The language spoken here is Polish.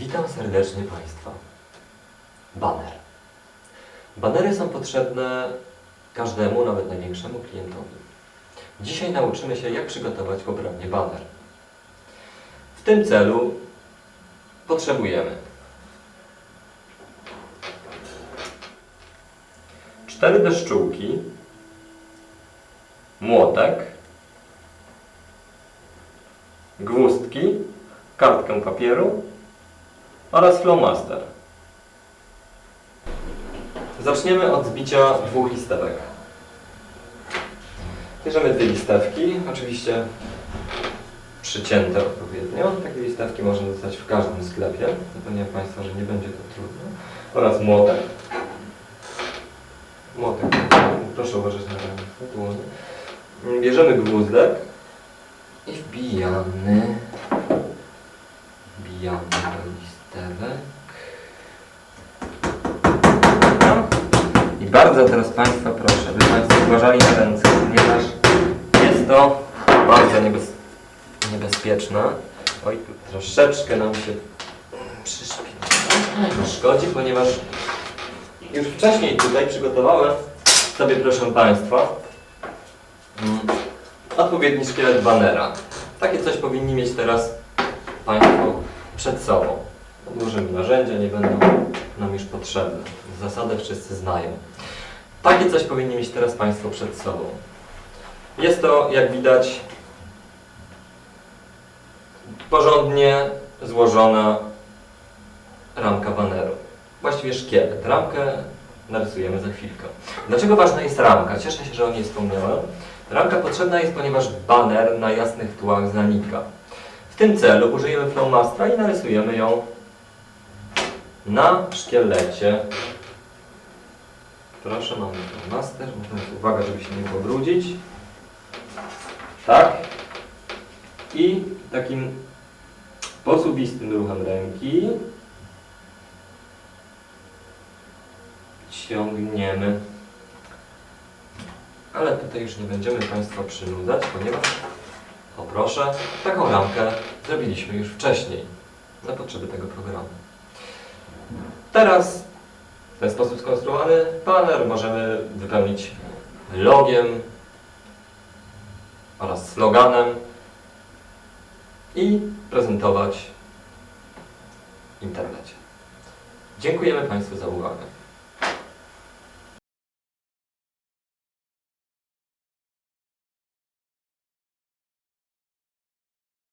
Witam serdecznie Państwa. Baner. Banery są potrzebne każdemu, nawet największemu klientowi. Dzisiaj nauczymy się, jak przygotować poprawnie baner. W tym celu potrzebujemy cztery deszczułki, młotek, gwózdki, kartkę papieru oraz flowmaster. Zaczniemy od zbicia dwóch listewek. Bierzemy dwie listewki, oczywiście przycięte odpowiednio. Takie listewki można dostać w każdym sklepie. Zapewniam Państwa, że nie będzie to trudne. Oraz młotek. Młotek, proszę uważać na dłonie. Bierzemy gwózdek i wbijamy. Wbijamy do listewek. No. I bardzo teraz Państwa proszę, by Państwo uważali na ręce, ponieważ jest to bardzo niebez... niebezpieczne. Oj, tu troszeczkę nam się przyszpi. Szkodzi, ponieważ już wcześniej tutaj przygotowałem sobie, proszę Państwa, mm, odpowiedni szkielet banera. Takie coś powinni mieć teraz Państwo przed sobą. Odłożymy narzędzia, nie będą nam już potrzebne. Zasadę wszyscy znają. Takie coś powinni mieć teraz Państwo przed sobą. Jest to, jak widać, porządnie złożona ramka baneru. Właściwie szkielet. Ramkę narysujemy za chwilkę. Dlaczego ważna jest ramka? Cieszę się, że o niej wspomniałem. Ramka potrzebna jest, ponieważ baner na jasnych tłach zanika. W tym celu użyjemy flowmastera i narysujemy ją na szkielecie. Proszę, mamy flowmaster. Natomiast uwaga, żeby się nie pobrudzić. Tak. I takim posuwistym ruchem ręki ciągniemy. Ale tutaj już nie będziemy Państwa przynudzać, ponieważ, o proszę, taką ramkę zrobiliśmy już wcześniej na potrzeby tego programu. Teraz w ten sposób skonstruowany banner możemy wypełnić logiem oraz sloganem i prezentować w internecie. Dziękujemy Państwu za uwagę.